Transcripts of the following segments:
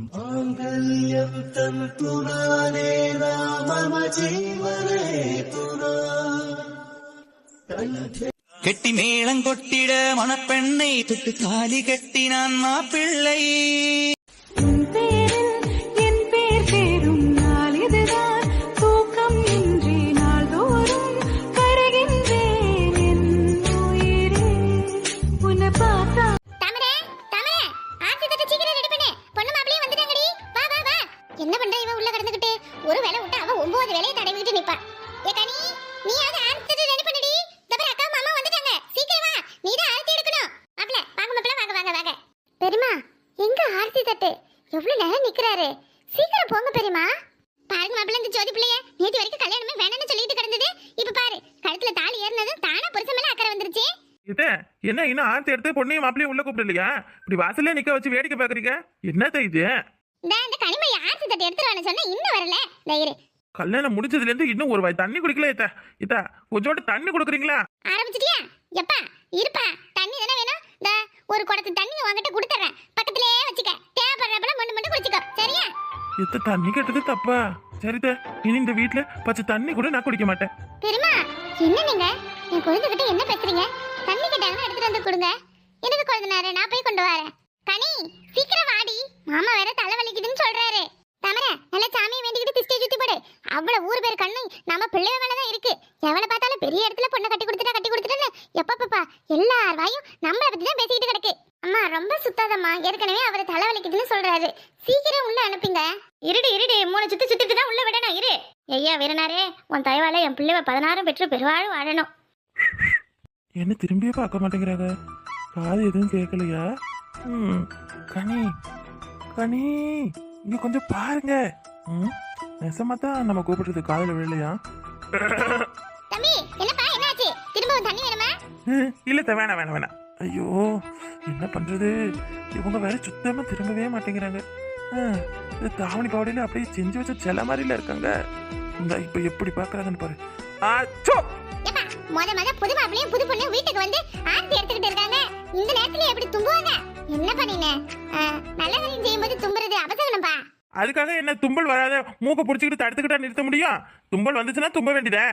மாங்கல்யம் தன் புனானே ராமம ஜீவனே புனா. கெட்டி மேளங்கொட்டிட மணப்பெண்ணை தொட்டு தாலி கட்டினான் மாப்பிள்ளை. என்ன இன்னும் ஆர்த்தி எடுத்து பொண்ணையும் மாப்பிளையும் உள்ள கூப்பிடலையா? இப்படி வாசல்ல நிக்க வச்சு வேடிக்கை பாக்குறீங்க என்னத்த இது? இந்த கனிமொழி ஆர்த்தி தட்டு எடுத்துருவான்னு சொன்னா இன்னும் வரல. இரு. கல்யாணம் முடிச்சதுல இருந்து இன்னும் ஒரு வாய் தண்ணி குடிக்கல இத்த இத்த கொஞ்சோண்டு தண்ணி கொடுக்குறீங்களா? ஆரம்பிச்சிட்டியா? எப்பா இருப்பா. தண்ணி தானே வேணும்? இந்த ஒரு குடத்து தண்ணி உன்கிட்ட கொடுத்துறேன். பக்கத்திலே வச்சுக்க. தேவைப்படுறப்பல மண்ணு மட்டும் குடிச்சுக்கோ. சரியா? இத்த தண்ணி கேட்டது தப்பா. சரித இனி இந்த வீட்ல பச்சை தண்ணி கூட நான் குடிக்க மாட்டேன். பெரியமா என்ன நீங்க? என் குழந்தைகிட்ட என்ன பேசுறீங்க தண்ணி கேட்டாங்கன்னா எடுத்துட்டு வந்து கொடுங்க எழுதினாரு நான் போய் கொண்டு வரேன். கனி சீக்கிரம் வாடி. மாமா வேற தலை வலிக்குதுன்னு சொல்றாரு. தமர நல்ல சாமியை வேண்டிக்கிட்டு திஷ்டை சுத்தி போடு. அவ்வளவு ஊர் பேர் கண்ணு நம்ம பிள்ளைய மேலதான் இருக்கு. எவனை பார்த்தாலும் பெரிய இடத்துல பொண்ணை கட்டி கொடுத்துட்டா கட்டி கொடுத்துட்டேன்னு எப்பப்பா எல்லார் வாயும் நம்மளை பத்தி தான் பேசிக்கிட்டு கிடக்கு. அம்மா ரொம்ப சுத்தாதம்மா. ஏற்கனவே அவர் தலை வலிக்குதுன்னு சொல்றாரு. சீக்கிரம் உள்ள அனுப்புங்க. இருடு இருடு. மூணு சுத்தி சுத்திட்டு தான் உள்ள விடணும் இரு. ஐயா வீரனாரே உன் தயவால என் பிள்ளைவ பதினாறும் பெற்று பெருவாழும் வாழணும். என்ன திரும்பியே பார்க்க மாட்டேங்கிறாங்க? காது எதுவும் கேட்கலையா? ம் கனி கனி இங்க கொஞ்சம் பாருங்க. ம் நெசமா தான் நம்ம கூப்பிடுறது காதுல விழலையா? தம்பி என்னப்பா என்னாச்சு? திரும்பவும் தண்ணி வேணுமா? ம், இல்ல த வேணாம் வேணாம் வேணாம். ஐயோ என்ன பண்றது? இவங்க வேற சுத்தமா திரும்பவே மாட்டேங்கிறாங்க. இந்த தாவணி பாவடையில அப்படியே செஞ்சு வச்ச செல மாதிரில இருக்காங்க. இந்த இப்ப எப்படி பாக்குறாங்கன்னு பாரு. ஆச்சோ முத முத புது மாப்பிளையும் புது பொண்ணும் வீட்டுக்கு வந்து ஆர்த்தி பண்ணின நல்ல காரியம் செய்யும்போது தும்புறது அபசகனப்பா அதுக்காக என்ன தும்பல் வராத மூக்க புடிச்சுக்கிட்டு தடுத்துக்கிட்டா நிறுத்த முடியும்? தும்பல் வந்துச்சுன்னா தும்ப வேண்டியதே.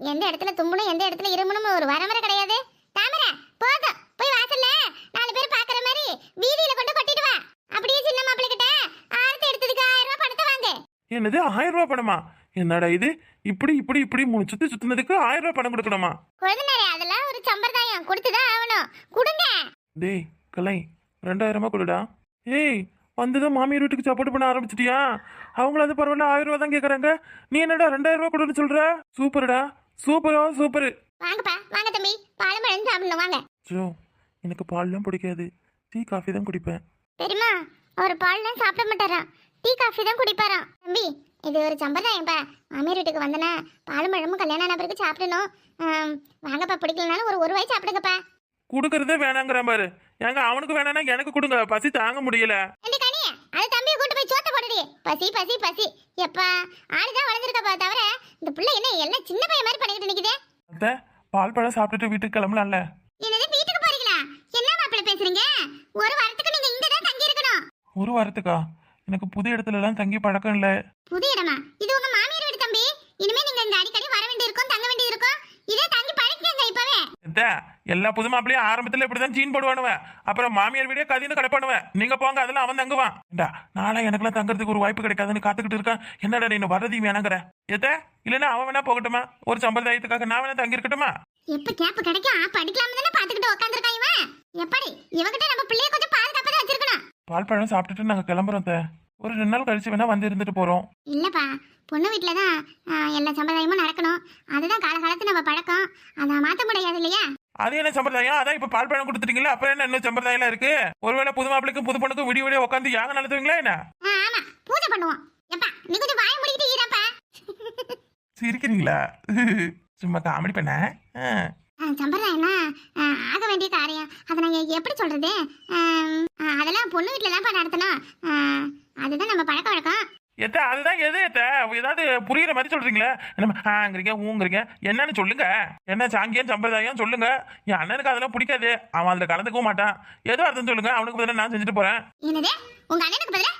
எந்த இடத்துல தும்பணும் எந்த இடத்துல இருமணும் ஒரு வரமுறை கிடையாது. தாமரை போதும். போய் வாசல்ல நாலு பேர் பாக்குற மாதிரி வீதியில கொண்டு கொட்டிட்டு வா. அப்படியே சின்ன மாப்பிள்ளை கிட்ட ஆரத்தி எடுத்ததுக்கு ஆயிரம் ரூபாய் பணத்தை வாங்கு. என்னது? ஆயிரம் ரூபாய் பணமா? என்னடா இது? இப்படி இப்படி இப்படி மூணு சுத்தி சுத்தினதுக்கு ஆயிரம் ரூபாய் பணம் கொடுக்கணுமா? குழந்தைனாரே அதெல்லாம் ஒரு சம்பிரதாயம். கொடுத்துதான் ஆகணும். கொடுங்க. டேய் கலை. ரெண்டாயிரமா கொடுடா. ஏய் வந்ததும் மாமியார் வீட்டுக்கு சப்போர்ட் பண்ண ஆரம்பிச்சிட்டியா? அவங்கள அது பரவாயில்ல ஆயிரம் ரூபா தான் கேட்குறாங்க நீ என்னடா ரெண்டாயிரம் ரூபா கொடுன்னு சொல்ற? சூப்பர்டா. சூப்பரோ சூப்பர். வாங்கப்பா வாங்க தம்பி. பாலம்பழம் சாப்பிடணும் வாங்க. ஜோ எனக்கு பால்லாம் பிடிக்காது. டீ காஃபி தான் குடிப்பேன். தெரியுமா அவர் பால்லாம் சாப்பிட மாட்டாராம் டீ காஃபி தான் குடிப்பாராம் தம்பி இது ஒரு சம்பிரதாயம்ப்பா மாமியார் வீட்டுக்கு வந்தனா பாலும் பழமும் கல்யாணம் ஆன பிறகு சாப்பிடணும். வாங்கப்பா பிடிக்கலனாலும் ஒரு ஒரு வாய் சாப்பிடுங்கப்பா. கொடுக்கறதே வேணாங்கிறான் பாரு. ஏங்க அவனுக்கு வேணாம்னா எனக்கு கொடுங்க. பசி தாங்க முடியல. ரெண்டு கனி? அது தம்பியை கூட்டு போய் சோத்த போடுடி. பசி பசி பசி. எப்பா ஆளுதான் வளர்ந்துருக்கப்பா தவிர இந்த பிள்ளை என்ன எல்லாம் சின்ன பையன் மாதிரி பண்ணிக்கிட்டு நிக்குதே? அத்தை பால் பழம் சாப்பிட்டுட்டு வீட்டுக்கு கிளம்பலாம்ல. என்னது வீட்டுக்கு போறீங்களா? என்ன மாப்பிள்ளை பேசுறீங்க? ஒரு வாரத்துக்கு நீங்க இங்க தான் தங்கி இருக்கணும் ஒரு வாரத்துக்கா? எனக்கு புது இடத்துல எல்லாம் தங்கி பழக்கம் இல்லை. புது இடமா? இது உங்க மாமியார் வீடு தம்பி. இனிமே நீங்க இங்க அடிக்கடி வர வேண்டி இருக்கும் தங்க வேண்டி இருக்கும் இதே தங்கி அத்தை, எல்லா புது மாப்பிளையும் ஆரம்பத்துல இப்படிதான் சீன் போடுவானுவேன் அப்புறம் மாமியார் வீடே கதின்னு கிடப்பானுவேன் நீங்க போங்க அதெல்லாம் அவன் தங்குவான். ஏண்டா நாளா எனக்கெல்லாம் தங்கறதுக்கு ஒரு வாய்ப்பு கிடைக்காதுன்னு காத்துக்கிட்டு இருக்கான். என்னடா நீ வர்றதையும் வேணாங்கிற. எத்த இல்லைன்னா அவன் வேணா போகட்டுமா? ஒரு சம்பிரதாயத்துக்காக நான் வேணா தங்கி இருக்கட்டுமா எப்ப கேப் கிடைக்கும் அப்ப அடிக்கலாம்னு தானே பாத்துக்கிட்டு உட்காந்துருக்கான் இவன்? எப்படி? இவகிட்ட நம்ம பிள்ளைய கொஞ்சம் பாதுகாப்பா தான் வச்சிருக்கணும். பால் பழம் சாப்பிட்டுட்டு நாங்க கிளம்புறோம். ஒரு ரெண்டு நாள் கழிச்சு வேணா வந்து இருந்துட்டு போறோம். இல்லப்பா பொண்ணு வீட்டுல தான் எல்லா சம்பிரதாயமும் நடக்கணும். அதுதான் காலகாலத்து நம்ம பழக்கம். அதை மாத்த முடியாது இல்லையா? அது என்ன சம்பிரதாயம்? அதான் இப்ப பால் பழம் கொடுத்துட்டீங்களா அப்புறம் என்ன இன்னும் சம்பிரதாயம் இருக்கு? ஒருவேளை புது மாப்பிளைக்கும் புது பொண்ணுக்கும் விடிய விடிய உட்காந்து யாகம் நடத்துவீங்களா என்ன? ஆமா. பூஜை பண்ணுவோம். எப்பா நீ கொஞ்சம் வாய முடிக்கிட்டு ஈரப்பா. சிரிக்கிறீங்களா? சும்மா காமெடி பண்ண. சம்பிரதாயம்னா ஆக வேண்டிய காரியம். அதை நான் எப்படி சொல்றது? அதெல்லாம் பொண்ணு வீட்டுல தான் நடத்தணும் அதுதான் நம்ம பழக்க வழக்கம். எத்த அதுதான் எது எத்த ஏதாவது புரியுற மாதிரி சொல்றீங்களே? என்ன ஆங்கிறீங்க ஊங்கிறீங்க. என்னன்னு சொல்லுங்க. என்ன சாங்கியம் சம்பிரதாயம் சொல்லுங்க. என் அண்ணனுக்கு அதெல்லாம் பிடிக்காது. அவன் அதுல கலந்துக்கவும் மாட்டான். ஏதோ அர்த்தம் சொல்லுங்க. அவனுக்கு பதிலாக நான் செஞ்சுட்டு போறேன். என்னது? உங்க அண்ணனுக்கு பதிலா?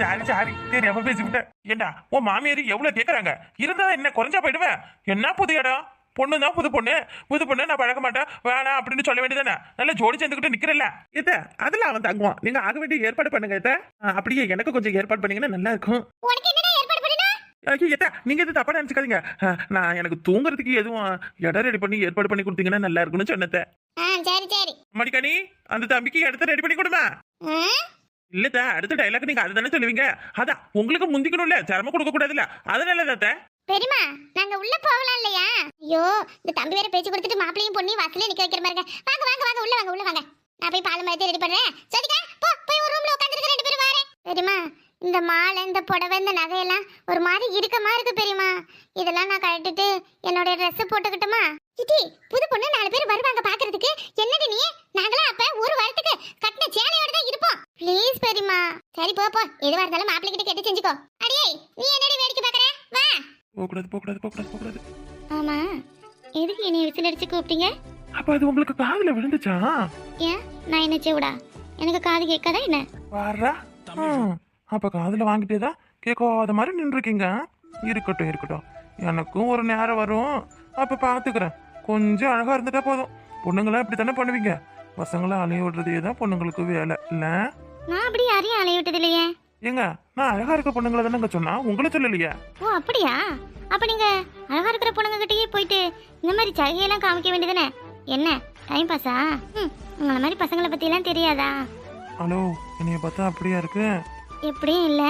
Sorry sorry. தெரியாம பேசிவிட்டேன். ஏண்டா உன் மாமியார் எவ்வளவு கேக்குறாங்க? இருந்தா என்ன குறைஞ்சா போயிடுவேன். என்ன புது இடம்? பொண்ணு தான் புது பொண்ணு புது பொண்ணு நான் பழக மாட்டேன் வேணாம் அப்படின்னு சொல்ல வேண்டியதானே நல்லா ஜோடி சேர்ந்துக்கிட்டு நிக்கிறல்ல. இத அதுல அவன் தங்குவான். நீங்க ஆக வேண்டிய ஏற்பாடு பண்ணுங்க இத அப்படியே எனக்கு கொஞ்சம் ஏற்பாடு பண்ணீங்கன்னா நல்லா இருக்கும். நீங்க எதுவும் தப்பா நினைச்சுக்காதீங்க. நான் எனக்கு தூங்குறதுக்கு எதுவும் இடம் ரெடி பண்ணி ஏற்பாடு பண்ணி கொடுத்தீங்கன்னா நல்லா இருக்கும்னு சொன்னத சரி சரி. மடிக்கணி அந்த தம்பிக்கு இடத்த ரெடி பண்ணி கொடுமா? இல்ல அடுத்த டைலாக் நீங்க அதுதானே சொல்லுவீங்க. அதான் உங்களுக்கு முந்திக்கணும்ல சிரமம் கொடுக்க கூடாதுல்ல. அதனால தாத்த பெரியம்மா நாங்க உள்ள போகலாம் இல்லையா? ஐயோ இந்த தம்பி வேற பேச்சு கொடுத்துட்டு மாப்பிளையும் பொண்ணி வாசலே நிக்க வைக்கிற மாதிரி இருக்க. வாங்க வாங்க வாங்க உள்ள வாங்க உள்ள வாங்க. நான் போய் பால் மாதிரி ரெடி பண்றேன். சரிக்கா போ போய் ஒரு ரூம்ல உட்காந்துருக்க ரெண்டு பேரும் வாரேன். பெரியமா இந்த மாலை இந்த புடவை இந்த நகையெல்லாம் ஒரு மாதிரி இருக்கமா இருக்கு பெரியம்மா. இதெல்லாம் நான் கழட்டிட்டு என்னோட ட்ரெஸ் போட்டுக்கிட்டுமா? சித்தி புது பொண்ணு நாலு பேர் வருவாங்க பாக்குறதுக்கு. என்னடி நீ? நாங்களாம் அப்ப ஒரு வாரத்துக்கு கட்டின சேலையோட தான் இருப்போம். ப்ளீஸ் பெரியமா சரி போ போ. எதுவா இருந்தாலும் மாப்பிள்ளை கிட்ட கேட்டு செஞ்சுக்கோ. அடியே நீ என்னடி வேடிக்கை பாக்குற? வா. போகக்கூடாது போகக்கூடாது போகக்கூடாது போகக்கூடாது. ஆமா. எதுக்கு என்னைய விசில் அடிச்சு கூப்பிட்டீங்க? அப்ப அது உங்களுக்கு காதுல விழுந்துச்சா? ஏன்? நான் என்ன செவிடா எனக்கு காது கேட்காதா என்ன? வர்றா ம், அப்ப காதுல வாங்கிட்டே தான் கேட்காத மாதிரி நின்றுருக்கீங்க. இருக்கட்டும் இருக்கட்டும். எனக்கும் ஒரு நேரம் வரும். அப்ப பாத்துக்கிறேன். கொஞ்சம் அழகா இருந்துட்டா போதும். பொண்ணுங்களாம் இப்படி தானே பண்ணுவீங்க? பசங்களை அலைய விடுறதே தான் பொண்ணுங்களுக்கு வேலை இல்ல? நான் அப்படி யாரையும் அலைய விட்டது இல்லையே ஏங்க நான் அழகா இருக்க பொண்ணுங்களை தானேங்க சொன்னா? உங்களை சொல்லலையே. ஓ அப்படியா? அப்ப நீங்க அழகா இருக்கிற பொண்ணுங்க கிட்டயே போயிட்டு இந்த மாதிரி சலுகையெல்லாம் காமிக்க வேண்டியதுதானே? என்ன டைம் பாஸா ம் உங்களை மாதிரி பசங்களை பத்தி எல்லாம் தெரியாதா? ஹலோ என்னைய பார்த்தா அப்படியா இருக்கு? எப்படியும் இல்ல.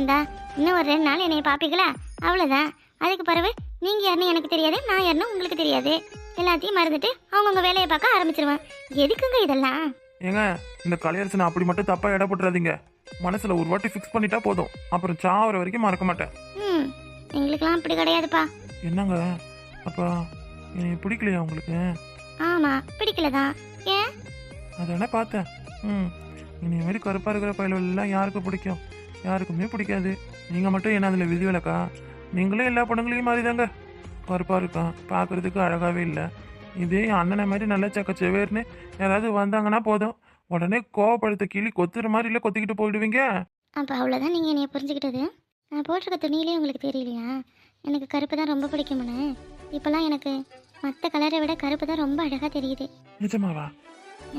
இந்தா இன்னும் ஒரு ரெண்டு நாள் என்னைய பாப்பீங்களா? அவ்வளவுதான். அதுக்கு பிறகு நீங்க யாருன்னு எனக்கு தெரியாது நான் யாருன்னு உங்களுக்கு தெரியாது. எல்லாத்தையும் மறந்துட்டு அவங்கவுங்க வேலையை பார்க்க ஆரம்பிச்சிருவேன். எதுக்குங்க இதெல்லாம்? ஏங்க இந்த கலையரசனை அப்படி மட்டும் தப்பா இட போட்டுறாதீங்க. மனசுல ஒரு வாட்டி ஃபிக்ஸ் பண்ணிட்டா போதும். அப்புறம் சாவர வரைக்கும் மறக்க மாட்டேன். ம் எங்களுக்கெல்லாம் அப்படி கிடையாதுப்பா. என்னங்க? அப்ப என்னைய பிடிக்கலையா உங்களுக்கு? ஆமா பிடிக்கல தான் ஏன் அதானே பார்த்தேன்? ம் இனி மாதிரி கருப்பா இருக்கிற பயல்கள் எல்லாம் யாருக்கு பிடிக்கும்? யாருக்குமே பிடிக்காது. நீங்க மட்டும் என்ன அதுல விதிவிலக்கா நீங்களும் எல்லா படங்களையும் மாதிரி தாங்க கருப்பா இருக்கான் பார்க்கறதுக்கு அழகாவே இல்லை. இதே என் அண்ணனை மாதிரி நல்லா சக்க செவேர்னு யாராவது வந்தாங்கன்னா போதும். உடனே கோவப்படுத்த கிளி கொத்துற மாதிரி இல்லை கொத்திக்கிட்டு போயிடுவீங்க? அப்போ அவ்வளோதான் நீங்கள் என்னைய புரிஞ்சுக்கிட்டது. நான் போட்டிருக்க துணியிலே உங்களுக்கு தெரியலையா? எனக்கு கருப்பு தான் ரொம்ப பிடிக்கும்னு. இப்போல்லாம் எனக்கு மற்ற கலரை விட கருப்பு தான் ரொம்ப அழகாக தெரியுது. நிஜமாவா?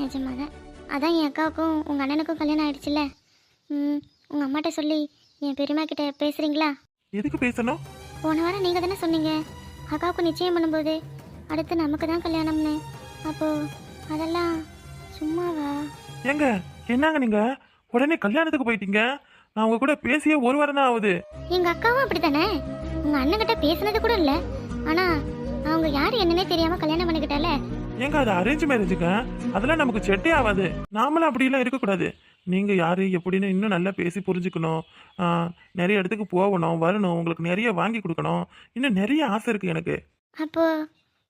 நிஜமாக தான் அதான் என் அக்காவுக்கும் உங்கள் அண்ணனுக்கும் கல்யாணம் ஆயிடுச்சுல்ல. ம் உங்கள் அம்மாட்ட சொல்லி என் பெரியம்மா கிட்ட பேசுகிறீங்களா எதுக்கு பேசணும்? போன வாரம் நீங்கள் தானே சொன்னீங்க. அக்காவுக்கு நிச்சயம் பண்ணும்போது அடுத்து நமக்கு தான் கல்யாணம்னு. அப்போது அதெல்லாம் சும்மாவா? ஏங்க என்னங்க நீங்க? உடனே கல்யாணத்துக்கு போயிட்டீங்க. நான் உங்க கூட பேசியே ஒரு வாரம் தான் ஆகுது. எங்க அக்காவும் அப்படித்தானே? உங்க அண்ணன்கிட்ட பேசுனது கூட இல்ல. ஆனா அவங்க யாரு என்னன்னே தெரியாம கல்யாணம் பண்ணிக்கிட்டால? ஏங்க அது அரேஞ்ச் மேரேஜுங்க அதெல்லாம் நமக்கு செட்டே ஆகாது. நாமளும் அப்படிலாம் இருக்கக்கூடாது. நீங்க யாரு எப்படின்னு இன்னும் நல்லா பேசி புரிஞ்சுக்கணும். நிறைய இடத்துக்கு போகணும் வரணும். உங்களுக்கு நிறைய வாங்கி கொடுக்கணும். இன்னும் நிறைய ஆசை இருக்கு எனக்கு. அப்போ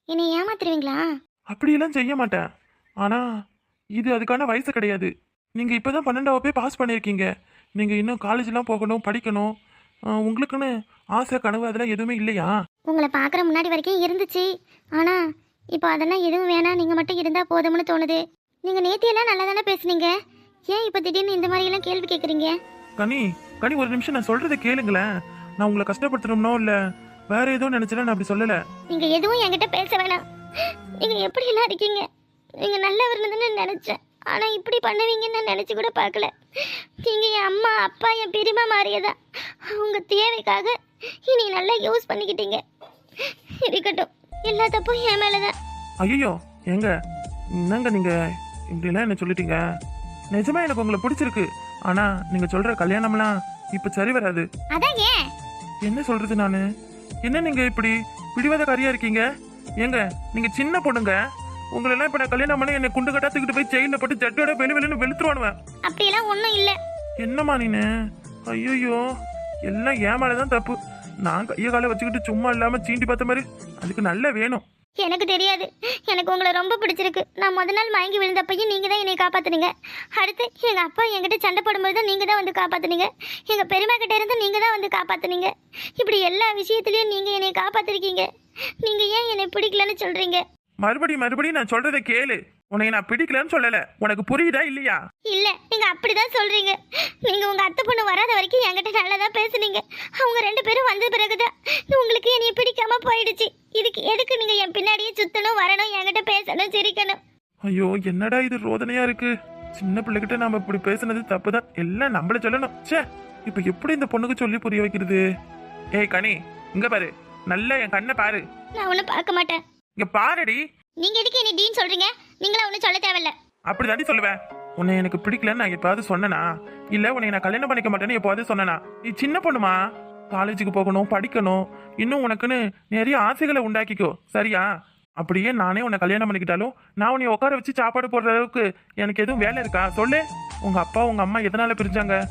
என்னை ஏமாத்துருவீங்களா? அப்படியெல்லாம் செய்ய மாட்டேன். ஆனா இது அதுக்கான வயசு கிடையாது. நீங்க இப்பதான் பன்னெண்டாவது பாஸ் பண்ணியிருக்கீங்க. நீங்க இன்னும் காலேஜ்லாம் போகணும் படிக்கணும். உங்களுக்குன்னு ஆசை கனவு அதெல்லாம் எதுவுமே இல்லையா? உங்களை பார்க்குற முன்னாடி வரைக்கும் இருந்துச்சு. ஆனா இப்போ அதெல்லாம் எதுவும் வேணாம். நீங்க மட்டும் இருந்தா போதும்னு தோணுது. நீங்க நேத்தியெல்லாம் நல்லா தானே பேசுனீங்க? ஏன் இப்போ திடீர்னு இந்த மாதிரி எல்லாம் கேள்வி கேட்குறீங்க கனி கனி ஒரு நிமிஷம் நான் சொல்றதை கேளுங்களேன். நான் உங்களை கஷ்டப்படுத்தணும்னோ இல்ல வேற ஏதோ நினைச்சேன்னா நான் அப்படி சொல்லல. நீங்க எதுவும் என்கிட்ட பேச வேணாம். நீங்க எப்படி எல்லாம் இருக்கீங்க? நீங்க நல்லவர்னு நினைச்சேன். ஆனா இப்படி பண்ணுவீங்கன்னு நான் நினைச்சு கூட பார்க்கல. நீங்க என் அம்மா அப்பா என் பெரியம்மா மாறியதா? உங்க தேவைக்காக இனி நல்லா யூஸ் பண்ணிக்கிட்டீங்க. இருக்கட்டும். எல்லா தப்பும் என் மேலதான். ஐயோ ஏங்க? என்னங்க நீங்க? இப்படிலாம் என்ன சொல்லிட்டீங்க? நிஜமா எனக்கு உங்களை பிடிச்சிருக்கு. ஆனா நீங்க சொல்ற கல்யாணம்லாம் இப்ப சரி வராது. அதான் ஏன் என்ன சொல்றது நானு? என்ன நீங்க இப்படி பிடிவாதக்காரியா இருக்கீங்க? ஏங்க நீங்க சின்ன பொண்ணுங்க. உங்களை எல்லாம் இப்ப நான் கல்யாணம் பண்ணி என்னை குண்டு கட்டா தூக்கிட்டு போய் செயில போட்டு ஜட்டோட வெளி வெளின்னு வெளுத்துருவானுவேன் அப்படியெல்லாம் ஒன்றும் இல்லை. என்னம்மா நீனு? ஐயோ எல்லாம் ஏன் மேலதான் தப்பு. நான் கைய காலை வச்சுக்கிட்டு சும்மா இல்லாம சீண்டி பார்த்த மாதிரி அதுக்கு நல்ல வேணும். எனக்கு தெரியாது. எனக்கு உங்களை ரொம்ப பிடிச்சிருக்கு. நான் முத நாள் மயங்கி விழுந்தப்பையும் நீங்கள் தான் என்னை காப்பாத்துனீங்க. அடுத்து எங்கள் அப்பா என்கிட்ட சண்டை போடும்போது தான் நீங்கள் தான் வந்து காப்பாத்துனீங்க. எங்கள் பெரியம்மா கிட்ட இருந்து நீங்கள் தான் வந்து காப்பாத்துனீங்க. இப்படி எல்லா விஷயத்துலையும் நீங்கள் என்னை காப்பாத்திருக்கீங்க. நீங்கள் ஏன் என்னை பிடிக்கலன்னு சொல்கிறீங்க மறுபடியும் மறுபடியும் நான் சொல்றதை கேளு. உன்னை நான் பிடிக்கலன்னு சொல்லல. உனக்கு புரியுதா இல்லையா? இல்ல நீங்க அப்படிதான் சொல்றீங்க. நீங்க உங்க அத்தை பொண்ணு வராத வரைக்கும் என்கிட்ட நல்லதா பேசுனீங்க. அவங்க ரெண்டு பேரும் வந்த பிறகுதான் உங்களுக்கு என்னைய பிடிக்காம போயிடுச்சு. இதுக்கு எதுக்கு நீங்க என் பின்னாடியே சுத்தணும் வரணும் என்கிட்ட பேசணும் சிரிக்கணும்? ஐயோ என்னடா இது ரோதனையா இருக்கு? சின்ன பிள்ளைகிட்ட நாம இப்படி பேசுனது தப்புதான். எல்லாம் நம்மள சொல்லணும். ச்சே இப்ப எப்படி இந்த பொண்ணுக்கு சொல்லி புரிய வைக்கிறது? ஏய் கனி இங்க பாரு. நல்லா என் கண்ணை பாரு. நான் ஒன்னும் பார்க்க மாட்டேன். இங்க பாருடி. நீங்க எதுக்கு என்ன டீன் சொல்றீங்க? நீங்களா ஒன்னும் சொல்ல தேவையில்ல. அப்படிதாண்டி சொல்லுவேன். உன்னை எனக்கு பிடிக்கலன்னு நான் எப்பாவது சொன்னனா? இல்ல உன்னை நான் கல்யாணம் பண்ணிக்க மாட்டேன்னு எப்போது சொன்னனா? நீ சின்ன பொண்ணுமா? காலேஜுக்கு போகணும் படிக்கணும். இன்னும் உனக்குன்னு நிறைய ஆசைகளை உண்டாக்கிக்கோ. சரியா? அப்படியே நானே உன்னை கல்யாணம் பண்ணிக்கிட்டாலும் நான் உன்னை உட்கார வச்சு சாப்பாடு போடுற அளவுக்கு எனக்கு எதுவும் வேலை இருக்கா? சொல்லு. உங்க அப்பா உங்க அம்மா எதனால பிரிஞ்சாங்க?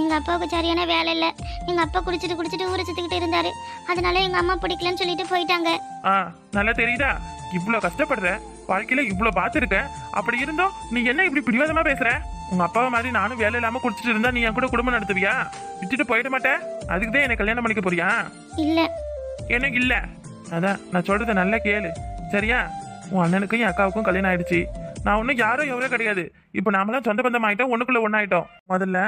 எங்க அப்பாவுக்கு சரியான வேலை இல்ல. எங்க அப்பா குடிச்சிட்டு குடிச்சிட்டு ஊரை சுத்திக்கிட்டு இருந்தாரு. அதனால எங்க அம்மா பிடிக்கலன்னு சொல்லிட்டு போயிட்டாங்க. ஆ நல்லா தெரியுதா? இவ்ளோ கஷ்டப்படுற? வாழ்க்கையில இவ்ளோ பார்த்துருக்க? அப்படி இருந்தும் நீ என்ன இப்படி பிடிவாதமா பேசுற? உங்க அப்பாவை மாதிரி நானும் வேலை இல்லாம குடிச்சிட்டு இருந்தா நீ என் கூட குடும்பம் நடத்துவியா? விட்டுட்டு போயிட மாட்டே? அதுக்கு தான் என்ன கல்யாணம் பண்ணிக்க போறியா? இல்ல. எனக்கு இல்ல? அதான் நான் சொல்றத நல்லா கேளு. சரியா? உன் அண்ணனுக்கும் என் அக்காவுக்கும் கல்யாணம் ஆயிடுச்சு. நான் ஒன்றும் யாரோ எவரோ கிடையாது. இப்போ நாமெல்லாம் சொந்த பந்தம் ஆயிட்டோம் ஒண்ணுக்குள்ள ஒன்னாயிட்டோம் முதல்ல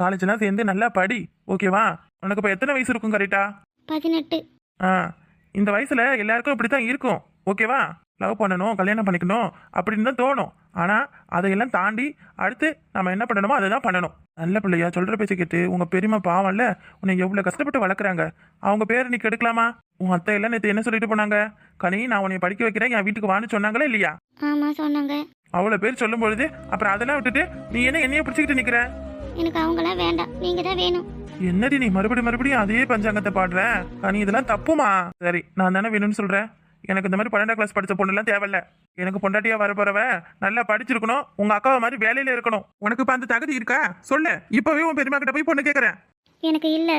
காலேஜ்லாம் சேர்ந்து நல்லா படி ஓகேவா உனக்கு இப்போ எத்தனை வயசு இருக்கும் கரெக்டா? பதினெட்டு. ஆ இந்த வயசுல எல்லாருக்கும் இப்படித்தான் இருக்கும் ஓகேவா லவ் பண்ணணும் கல்யாணம் பண்ணிக்கணும் அப்படின்னு தான் தோணும். ஆனா அதையெல்லாம் தாண்டி அடுத்து நம்ம என்ன பண்ணணுமோ அதை தான் பண்ணணும். நல்ல பிள்ளையா சொல்ற பேச்சை கேட்டு உங்க பெரியம்மா பாவம்ல உன்னை எவ்வளவு கஷ்டப்பட்டு வளர்க்குறாங்க. அவங்க பேரை நீ கெடுக்கலாமா? உன் அத்தை எல்லாம் நேற்று என்ன சொல்லிட்டு போனாங்க? கனி நான் உன்னை படிக்க வைக்கிறேன் என் வீட்டுக்கு வான்னு சொன்னாங்களா இல்லையா? ஆமா சொன்னாங்க. அவ்வளோ பேர் சொல்லும் பொழுது அப்புறம் அதெல்லாம் விட்டுட்டு நீ என்ன என்னைய பிடிச்சிக்கிட்டு நிக்கிற? எனக்கு அவங்களாம் வேண்டாம். நீங்க தான் வேணும். என்னடி நீ மறுபடியும் மறுபடியும் அதே பஞ்சாங்கத்தை பாடுற? கனி இதெல்லாம் தப்புமா? சரி நான் தானே வேணும்னு சொல்றேன். எனக்கு இந்த மாதிரி பன்னெண்டாம் கிளாஸ் படிச்ச பொண்ணுலாம் தேவையில்ல. எனக்கு பொண்டாட்டியா வர போறவ நல்லா படிச்சிருக்கணும். உங்க அக்காவை மாதிரி வேலையில இருக்கணும். உனக்கு இப்ப அந்த தகுதி இருக்கா? சொல்லு. இப்பவே உன் பெரியமா கிட்ட போய் பொண்ணு கேக்குறேன். எனக்கு இல்ல.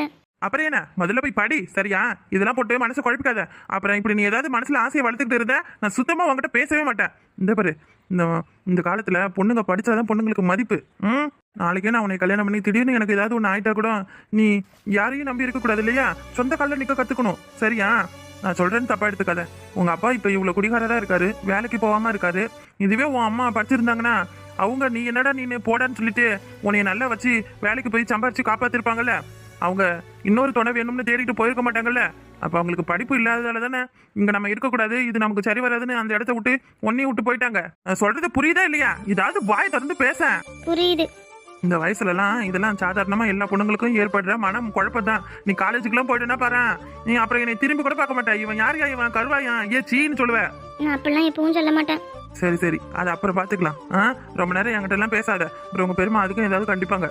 அப்புறம் என்ன? முதல்ல போய் படி. சரியா? இதெல்லாம் போட்டு மனசை குழப்பிக்காத. அப்புறம் இப்படி நீ ஏதாவது மனசில் ஆசையை வளர்த்துக்கிட்டு இருந்த நான் சுத்தமாக உங்ககிட்ட பேசவே மாட்டேன். இந்த பாரு இந்த இந்த காலத்தில் பொண்ணுங்க படித்தாதான் பொண்ணுங்களுக்கு மதிப்பு. ம்? நாளைக்கே நான் உன்னை கல்யாணம் பண்ணி திடீர்னு எனக்கு ஏதாவது ஒன்று ஆகிட்டா கூட நீ யாரையும் நம்பி இருக்கக்கூடாது இல்லையா? சொந்த காலில் நிற்க கற்றுக்கணும் சரியா? நான் சொல்கிறேன்னு தப்பாக எடுத்துக்காத. உங்கள் அப்பா இப்போ இவ்வளோ குடிகாரராக இருக்காரு. வேலைக்கு போகாமல் இருக்காரு. இதுவே உன் அம்மா படிச்சிருந்தாங்கன்னா அவங்க நீ என்னடா நீ போடான்னு சொல்லிட்டு உன்னைய நல்லா வச்சு வேலைக்கு போய் சம்பாரிச்சு காப்பாத்திருப்பாங்கல்ல? அவங்க இன்னொரு துணை வேணும்னு தேடிட்டு போயிருக்க மாட்டாங்கல்ல? அப்ப அவங்களுக்கு படிப்பு இல்லாததால தானே இங்க நம்ம இருக்கக்கூடாது இது நமக்கு சரி வராதுன்னு அந்த இடத்த விட்டு ஒன்னையும் விட்டு போயிட்டாங்க. நான் சொல்றது புரியுதா இல்லையா? இதாவது வாய் திறந்து பேச. புரியுது. இந்த வயசுலலாம் இதெல்லாம் சாதாரணமா எல்லா பொண்ணுங்களுக்கும் ஏற்படுற மனம் குழப்பம் நீ காலேஜுக்குலாம் போயிட்டுனா பாரு. நீ அப்புறம் என்னை திரும்பி கூட பார்க்க மாட்டேன் இவன் யாரையா இவன் கருவாயா? ஏ சீன்னு சொல்லுவேன் நான் அப்படிலாம் எப்பவும் சொல்ல மாட்டேன். சரி சரி. அது அப்புறம் பார்த்துக்கலாம் ஆ ரொம்ப நேரம் என்கிட்ட எல்லாம் பேசாத. அப்புறம் உங்க பெருமா அதுக்கும் ஏதாவது கண்டிப்பாங்க.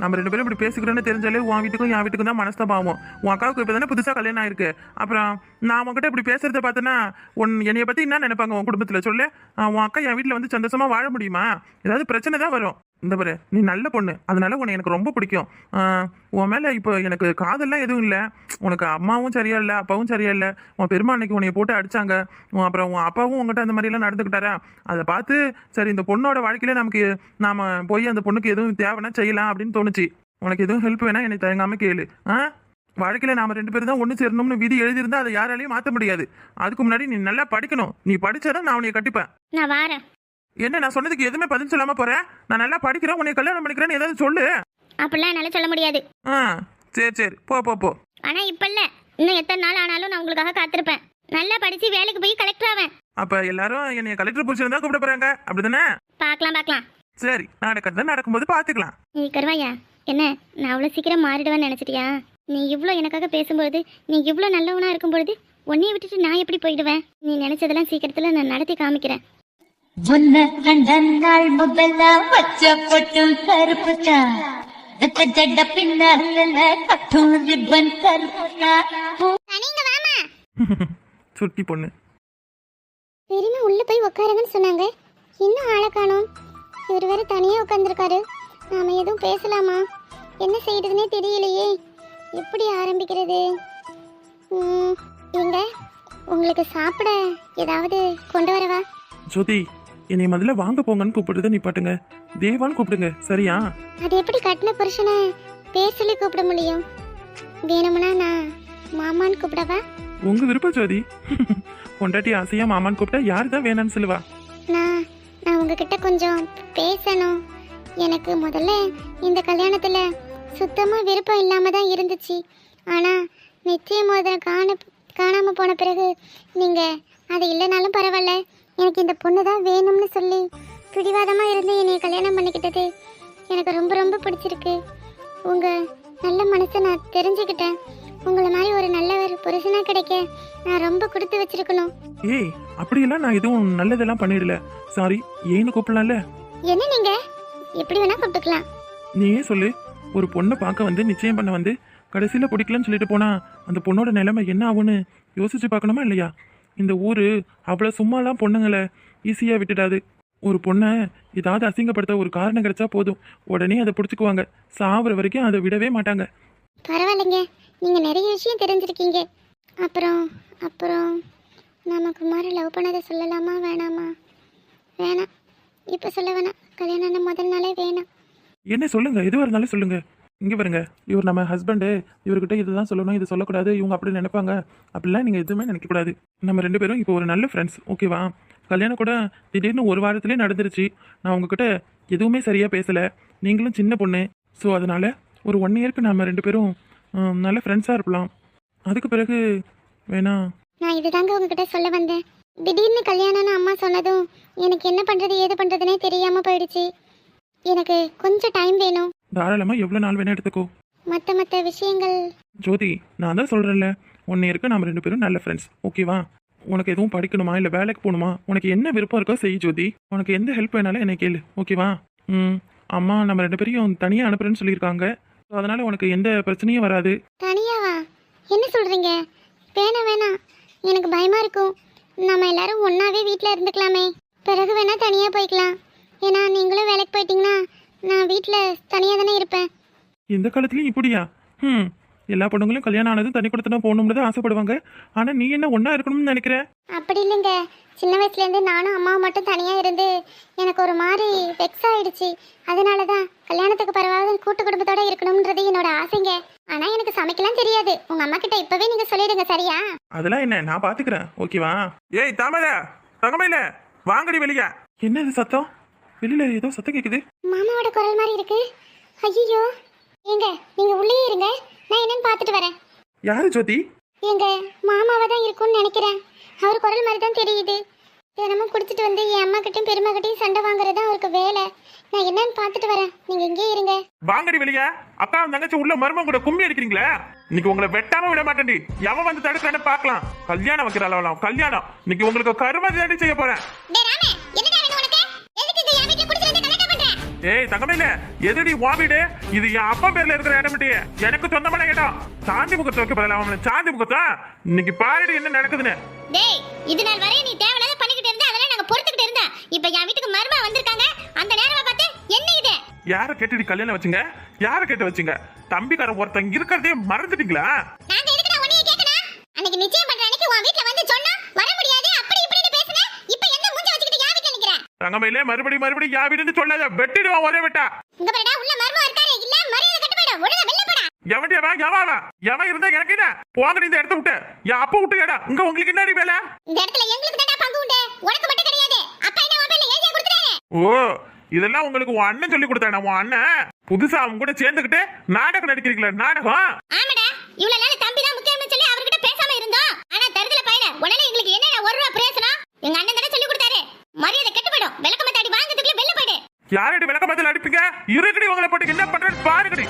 நம்ம ரெண்டு பேரும் இப்படி பேசிக்கிறோன்னு தெரிஞ்சாலே உன் வீட்டுக்கும் என் வீட்டுக்கும் தான் மனஸ்தாபாவும் உன் அக்காவுக்கு இப்போ தானே புதுசாக கல்யாணம் ஆயிருக்கு. அப்புறம் நான் உங்ககிட்ட இப்படி பேசுறத பார்த்தோன்னா உன் என்னைய பற்றி என்ன நினைப்பாங்க உன் குடும்பத்தில்? சொல்லு. உன் அக்கா என் வீட்டில் வந்து சந்தோஷமாக வாழ முடியுமா? ஏதாவது பிரச்சனை தான் வரும். இந்த பாரு நீ நல்ல பொண்ணு. அதனால உன்னை எனக்கு ரொம்ப பிடிக்கும். உன் மேலே இப்போ எனக்கு காதல்லாம் எதுவும் இல்லை. உனக்கு அம்மாவும் சரியா இல்லை அப்பாவும் சரியா இல்லை. உன் பெருமா அன்னைக்கு உன்னைய போட்டு அடிச்சாங்க. உன் அப்புறம் உன் அப்பாவும் உங்ககிட்ட அந்த மாதிரிலாம் நடந்துக்கிட்டாரா அதை பார்த்து சரி இந்த பொண்ணோட வாழ்க்கையில நமக்கு நாம் போய் அந்த பொண்ணுக்கு எதுவும் தேவைன்னா செய்யலாம் அப்படின்னு தோணுச்சு. உனக்கு எதுவும் ஹெல்ப் வேணா என்னை தயங்காம கேளு. ஆ? வாழ்க்கையில் நாம் ரெண்டு பேரும் தான் ஒன்று சேரணும்னு விதி எழுதியிருந்தா அதை யாராலையும் மாற்ற முடியாது. அதுக்கு முன்னாடி நீ நல்லா படிக்கணும். நீ படிச்சாதான் நான் உன்னைய கட்டிப்பேன். நான் வாரேன். என்ன நான் சொன்னதுக்கு எதுவுமே பதில் சொல்லாம போறேன் நான் நல்லா படிக்கிறேன் உன்னை கல்யாணம் பண்ணிக்கிறேன்னு ஏதாவது சொல்லு. அப்படிலாம் என்னால சொல்ல முடியாது. ஆ சரி சரி. போ போ போ. ஆனா இப்ப இல்ல. இன்னும் எத்தனை நாள் ஆனாலும் நான் உங்களுக்காக காத்திருப்பேன். நல்லா படிச்சு வேலைக்கு போய் கலெக்டர் ஆவேன். அப்ப எல்லாரும் என்னைய கலெக்டர் தான் கூப்பிட போறாங்க. அப்படிதானே? பார்க்கலாம் பார்க்கலாம் சரி நடக்கிறது நடக்கும்போது பாத்துக்கலாம். நீ கருவாயா என்ன நான் அவ்வளோ சீக்கிரம் மாறிடுவேன்னு நினச்சிட்டியா? நீ இவ்வளோ எனக்காக பேசும்பொழுது நீ இவ்வளோ நல்லவனா இருக்கும் பொழுது உன்னைய விட்டுட்டு நான் எப்படி போயிடுவேன்? நீ நினைச்சதெல்லாம் சீக்கிரத்தில் நான் நடத்தி காமிக்கிறேன். நாள் முதல்ல வச்ச பொட்டும் கருப்புட்டா வெத்த ஜட பின்னால கட்டும் ரிப்பன் கருப்புட்டா நீங்க வாமா. சுட்டி பொண்ணு. பெரியமா உள்ள போய் உட்காருங்கன்னு சொன்னாங்க. இன்னும் ஆளை காணோம்? இவர் வேற தனியா உட்காந்துருக்காரு நாம எதுவும் பேசலாமா? என்ன செய்யறதுனே தெரியலையே. எப்படி ஆரம்பிக்கிறது? ம், எங்க உங்களுக்கு சாப்பிட ஏதாவது கொண்டு வரவா? ஜோதி என்னை முதல்ல வாங்க போங்கன்னு கூப்பிடுறத நிப்பாட்டுங்க. தேவான்னு கூப்பிடுங்க. சரியா? அது எப்படி கட்டின புருஷனை பேர் சொல்லி கூப்பிட முடியும்? வேணும்னா நான் மாமான்னு கூப்பிடவா? உங்க விருப்பம் ஜோதி. பொண்டாட்டி ஆசையா மாமான்னு கூப்பிட்டா யார் தான் வேணாம்னு சொல்லுவா? நான் நான் உங்ககிட்ட கொஞ்சம் பேசணும். எனக்கு முதல்ல இந்த கல்யாணத்தில் சுத்தமாக விருப்பம் இல்லாமல் தான் இருந்துச்சு. ஆனால் நிச்சய மோதிரம் காண காணாமல் போன பிறகு நீங்கள் அது இல்லைனாலும் பரவாயில்ல. எனக்கு இந்த பொண்ணு தான் வேணும்னு சொல்லி பிடிவாதமாக இருந்து என்னை கல்யாணம் பண்ணிக்கிட்டது எனக்கு ரொம்ப ரொம்ப பிடிச்சிருக்கு. உங்கள் நல்ல மனசை நான் தெரிஞ்சுக்கிட்டேன். உங்களை மாதிரி ஒரு நல்ல ஒரு புருஷனாக கிடைக்க நான் ரொம்ப கொடுத்து வச்சிருக்கணும். ஏய் அப்படியெல்லாம் நான் எதுவும் நல்லதெல்லாம் பண்ணிடல. சாரி ஏன்னு கூப்பிடலாம்ல? என்ன நீங்கள் எப்படி வேணால் கூப்பிட்டுக்கலாம். நீயே சொல்லு. ஒரு பொண்ணை பார்க்க வந்து நிச்சயம் பண்ண வந்து கடைசியில் பிடிக்கலன்னு சொல்லிட்டு போனா அந்த பொண்ணோட நிலைமை என்ன ஆகும்னு யோசிச்சு பார்க்கணுமா இல்லையா? இந்த ஊர் அவ்வளோ சும்மாலாம் பொண்ணுங்களை ஈஸியாக விட்டுடாது. ஒரு பொண்ணை ஏதாவது அசிங்கப்படுத்த ஒரு காரணம் கிடைச்சா போதும். உடனே அதை பிடிச்சிக்குவாங்க. சாவர வரைக்கும் அதை விடவே மாட்டாங்க. பரவாயில்லைங்க. நீங்கள் நிறைய விஷயம் தெரிஞ்சிருக்கீங்க. அப்புறம் அப்புறம் நம்ம குமாரை லவ் பண்ணதை சொல்லலாமா வேணாமா? வேணாம். இப்போ சொல்ல வேணாம். கல்யாணம் முதல் நாளே வேணாம். என்ன சொல்லுங்க? எதுவாக இருந்தாலும் சொல்லுங்க. இங்கே பாருங்க இவர் நம்ம ஹஸ்பண்டு இவர்கிட்ட இதுதான் சொல்லணும் இது சொல்லக்கூடாது இவங்க அப்படி நினைப்பாங்க. அப்படிலாம் நீங்கள் எதுவுமே நினைக்கக்கூடாது. நம்ம ரெண்டு பேரும் இப்போ ஒரு நல்ல ஃப்ரெண்ட்ஸ் ஓகேவா கல்யாணம் கூட திடீர்னு ஒரு வாரத்துலேயே நடந்துருச்சு. நான் உங்ககிட்ட எதுவுமே சரியாக பேசலை. நீங்களும் சின்ன பொண்ணு. ஸோ அதனால் ஒரு ஒன் இயருக்கு நம்ம ரெண்டு பேரும் நல்ல ஃப்ரெண்ட்ஸாக இருக்கலாம் அதுக்கு பிறகு வேணா நான் இதுதாங்க உங்ககிட்ட சொல்ல வந்தேன். திடீர்னு கல்யாணம்னு அம்மா சொன்னதும் எனக்கு என்ன பண்ணுறது ஏது பண்ணுறதுனே தெரியாமல் போயிடுச்சு. எனக்கு கொஞ்சம் டைம் வேணும். தாராளமாக எவ்வளோ நாள் வேணால் எடுத்துக்கோ. மற்ற மற்ற விஷயங்கள். ஜோதி நான் தான் சொல்கிறேன்ல ஒன் இயருக்கு நம்ம ரெண்டு பேரும் நல்ல ஃப்ரெண்ட்ஸ் ஓகேவா உனக்கு எதுவும் படிக்கணுமா? இல்லை வேலைக்கு போகணுமா? உனக்கு என்ன விருப்பம் இருக்கோ செய் ஜோதி. உனக்கு எந்த ஹெல்ப் வேணாலும் என்னை கேளு. ஓகேவா ம். அம்மா நம்ம ரெண்டு பேரையும் தனியாக அனுப்புறேன்னு சொல்லியிருக்காங்க. ஸோ அதனால் உனக்கு எந்த பிரச்சனையும் வராது. தனியாவா என்ன சொல்கிறீங்க வேணாம் வேணாம். எனக்கு பயமாக இருக்கும். நம்ம எல்லாரும் ஒன்றாவே வீட்டில் இருந்துக்கலாமே. பிறகு வேணால் தனியாக போய்க்கலாம். ஏன்னா நீங்களும் வேலைக்கு போயிட்டீங்கன்னா நான் வீட்டில் தனியாக தானே இருப்பேன். எந்த காலத்துலையும் இப்படியா? ம் எல்லா பொண்ணுங்களும் கல்யாணம் ஆனதும் தனி கொடுத்தனா போகணும்னு தான் ஆசைப்படுவாங்க. ஆனால் நீ என்ன ஒன்றா இருக்கணும்னு நினைக்கிற? அப்படி இல்லைங்க. சின்ன வயசுலேருந்து நானும் அம்மாவும் மட்டும் தனியாக இருந்து எனக்கு ஒரு மாதிரி வெக்ஸ் ஆயிடுச்சு. அதனால தான் கல்யாணத்துக்கு பரவாயில்ல கூட்டு குடும்பத்தோட இருக்கணும்ன்றது என்னோட ஆசைங்க. ஆனால் எனக்கு சமைக்கலாம் தெரியாது. உங்கள் அம்மா கிட்ட இப்போவே நீங்கள் சொல்லிடுங்க சரியா? அதெல்லாம் என்ன? நான் பாத்துக்கிறேன். ஓகேவா? ஏய் தாமர! தங்கமையில! வாங்கடி வெளிய. என்ன இது சத்தம்? வெளியில ஏதோ சத்தம் கேக்குது. மாமாவோட குரல் மாதிரி இருக்கு. ஐயோ ஏங்க நீங்க உள்ளே இருங்க. நான் என்னன்னு பார்த்துட்டு வரேன். யாரு ஜோதி? எங்க மாமாவை தான் இருக்கும்னு நினைக்கிறேன். அவர் குரல் மாதிரி தான் தெரியுது. தினமும் குடிச்சிட்டு வந்து என் அம்மா கிட்டையும் பெருமா கிட்டையும் சண்டை வாங்குறது தான் அவருக்கு வேலை. நான் என்னன்னு பார்த்துட்டு வரேன். நீங்க இங்கே இருங்க. வாங்கடி வெளிய. அக்கா தங்கச்சி உள்ள மருமம் கூட கும்மி அடிக்கிறீங்களா? இன்னைக்கு உங்களை வெட்டாம விட மாட்டேன்டி. எவன் வந்து தடுக்கிறான்னு பார்க்கலாம். கல்யாணம் வைக்கிற அளவலாம் கல்யாணம். இன்னைக்கு உங்களுக்கு கருமதி தாண்டி செய்ய போறேன். ஏய் தங்கமையில எதுடி உன் வீடு இது என் அப்பா பேர்ல இருக்கிற இடம் விட்டு எனக்கு சொந்தமான இடம் சாந்தி முகத்தை வைக்க அவன் சாந்தி முகத்தா? இன்னைக்கு பாருடி என்ன நடக்குதுன்னு. டேய் இது நாள் வரை நீ தேவையில்லாத பண்ணிக்கிட்டு இருந்த அதெல்லாம் நாங்க பொறுத்துக்கிட்டு இருந்தோம். இப்போ என் வீட்டுக்கு மருமா வந்திருக்காங்க. அந்த நேரமா பார்த்து என்ன இது? யார கேட்டுடி கல்யாணம் வச்சுங்க? யார கேட்டு வச்சுங்க? தம்பிக்காரன் ஒருத்தன் இருக்கிறதே மறந்துட்டீங்களா? நாங்க எதுக்குடா உன்னைய கேக்கணும் அன்னைக்கு நிச்சயம் பண்ற அன்னைக்கு உன் வீட்ல வந்து சொன்னா வர முடியாது அப்படி இப்படின்னு பேசுன இப்போ என்ன மூஞ்ச வச்சுக்கிட்டு யா வீட்ல நிக்கிற தங்கமையிலே மறுபடி மறுபடி யா வீடுன்னு சொல்லாத வெட்டிடுவான் ஒரே விட்டா. இங்க பாருடா உள்ள மர்மம் இருக்காரு இல்ல மரியாதை கட்டு போயிடும் ஒழுங்கா வெளில போடா. எவன்டி அவன் எவன் இருந்தா எனக்கு என்ன? போங்க இந்த இடத்த விட்டு. என் அப்பா விட்டு இடம் இங்க உங்களுக்கு என்னடி வேலை? இந்த இடத்துல எங்களுக்கு தான்டா பங்கு உண்டு. உனக்கு மட்டும் கிடையாது. அப்பா என்ன பேர்ல எழுதி கொடுத்துட்டாரு ஓ இதெல்லாம் உங்களுக்கு உன் அண்ணன் சொல்லி கொடுத்தானே? உன் அண்ணன் புதுசா அவன் கூட சேர்ந்துக்கிட்டு நாடகம் நடிக்கிறீங்களா நாடகம்? ஆமாடா. இவ்வளவு நாள் தம்பி தான் முக்கியம்னு சொல்லி அவர்கிட்ட பேசாம இருந்தோம். ஆனா தருதல பையன உடனே எங்களுக்கு என்ன ஒரு ரூபா பிரயோசனம்? எங்க அண்ணன் தானே சொல்லி கொடுத்தாரு. மரியாதை கெட்டு போயிடும் விளக்கமா தாடி வாங்குறதுக்குள்ள வெளில போயிடு. யாரடி விளக்க பதில் அடிப்பீங்க? இருக்கடி உங்களை போட்டு என்ன பண்றேன்னு பாருங்கடி.